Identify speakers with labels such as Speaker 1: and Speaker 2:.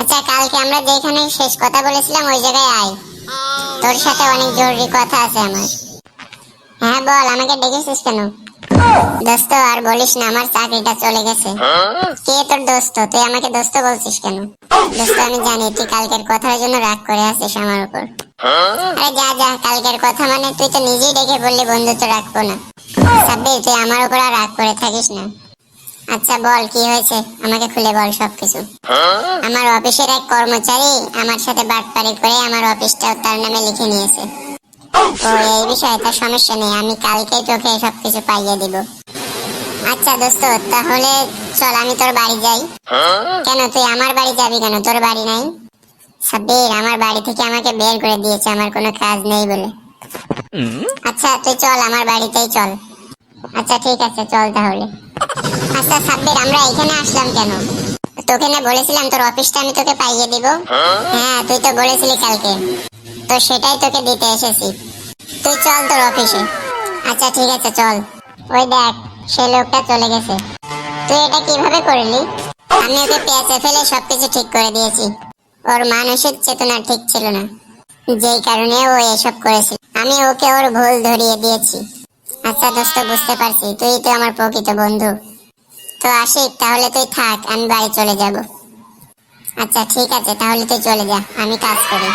Speaker 1: আচ্ছা হ্যাঁ আর বলিস না, আমার চাকরিটা চলে গেছে। কে তোর দোস্ত? তুই আমাকে দোস্ত বলছিস কেন? দোস্ত, আমি জানি তুই কালকের কথার জন্য রাগ করে আছিস আমার উপর। আরে যা যা, কালকের কথা মানে তুই তো নিজেই ডেকে বললি বন্ধুত্ব রাখব না। তুই আমার উপর আর রাগ করে থাকিস না। আচ্ছা বল কি হয়েছে? আমাকে খুলে বল সবকিছু। আমার অফিসের এক কর্মচারী আমার সাথে বাটপারি করে আমার অফিসটাও তার নামে লিখে নিয়েছে। ও এই বিষয়ে তার সমস্যা নেই আমি কালকেই তোকে সবকিছু পাইয়ে দিব। আচ্ছা দোস্ত তাহলে চল আমি তোর বাড়ি যাই। কেন তুই আমার বাড়ি যাবি কেন? তোর বাড়ি নাই? সাব্বির আমার বাড়ি থেকে আমাকে বের করে দিয়েছে আমার কোনো কাজ নেই বলে। আচ্ছা তুই চল আমার বাড়িতেই চল। আচ্ছা ঠিক আছে চল তাহলে। আচ্ছা সাব্বির, আমরা এখানে আসলাম কেন? তোকে না বলেছিলাম তোর অফিসটা আমি তোকে পাইয়ে দিব। হ্যাঁ তুই তো বলেছিলি কালকে। তো সেটাই তোকে দিতে এসেছি। তুই চল তোর অফিসে। আচ্ছা ঠিক আছে, চল। ওই দেখ লোকটা চলে গেছে। তুই এটা কীভাবে করলি? আমি ওকে পেঁচে ফেলে সবকিছু ঠিক করে দিয়েছি। ওর মানসিক চেতনা ঠিক ছিল না। যেই কারণে ও এসব করেছিল। আমি ওকে ওর ভুল ধরিয়ে দিয়েছি। আচ্ছা দোস্ত, বুঝতে পারছি। তুই তো আমার প্রকৃত বন্ধু। তো আশিক তাহলে তুই থাক, আমি বাড়ি চলে যাব। আচ্ছা ঠিক আছে, তাহলে তুই চলে যা, আমি কাজ করি।